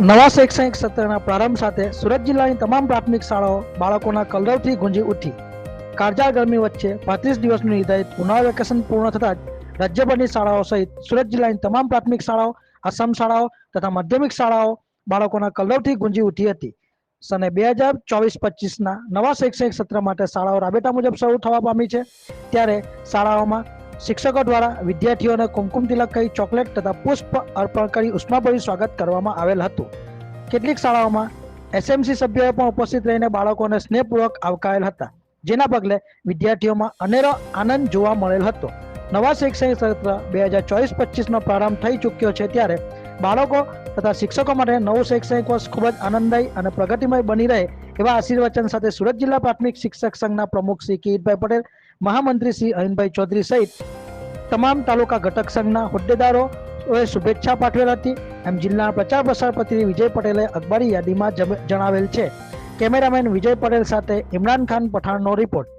નવા શૈક્ષણિક સત્રના પ્રારંભ સાથે સુરત જિલ્લાની તમામ પ્રાથમિક શાળાઓ બાળકોના કલરવથી ગુંજી ઉઠી. કાળજા ગરમી વચ્ચે પાંત્રીસ દિવસનું નિર્ધારિત ઉનાળા વેકેશન પૂર્ણ થતાં જ રાજ્યભરની શાળાઓ સહિત સુરત જિલ્લાની તમામ પ્રાથમિક શાળાઓ, આસામ શાળાઓ તથા માધ્યમિક શાળાઓ બાળકોના કલરવથી ગુંજી ઉઠી હતી. સને બે હજાર ચોવીસ પચીસના નવા શૈક્ષણિક સત્ર માટે શાળાઓ રાબેતા મુજબ શરૂ થવા પામી છે. ત્યારે શાળાઓમાં શિક્ષકો દ્વારા વિદ્યાર્થીઓને કુમકુમ તિલક કરી ચોકલેટ તથા પુષ્પ અર્પણ કરી ઉષ્માભર્યું સ્વાગત કરવામાં આવેલ હતું. કેટલીક શાળાઓમાં એસએમસી સભ્યોએ પણ ઉપસ્થિત રહીને બાળકોને સ્નેહપૂર્વક આવકારેલ હતા, જેના પગલે વિદ્યાર્થીઓમાં અનેરો આનંદ જોવા મળેલ હતો. નવા શૈક્ષણિક સત્ર બે હજાર ચોવીસ પચીસનો પ્રારંભ થઈ ચૂક્યો છે ત્યારે બાળકો તથા શિક્ષકો માટે નવું શૈક્ષણિક વર્ષ ખૂબ જ આનંદદાયી અને પ્રગતિમય બની રહે એવા આશીર્વચન સાથે સુરત જિલ્લા પ્રાથમિક શિક્ષક સંઘના પ્રમુખ શ્રી કિરીટભાઈ પટેલ, મહામંત્રી શ્રી અહિનભાઈ ચૌધરી સહિત તમામ તાલુકા ઘટક સંઘના હોદ્દેદારોએ શુભેચ્છા પાઠવેલ હતી. એમ જિલ્લાના પ્રચાર પ્રસાર પ્રતિનિધિ વિજય પટેલે અખબારી યાદીમાં જણાવેલ છે. કેમેરામેન વિજય પટેલ સાથે ઇમરાન ખાન પઠાણનો રિપોર્ટ.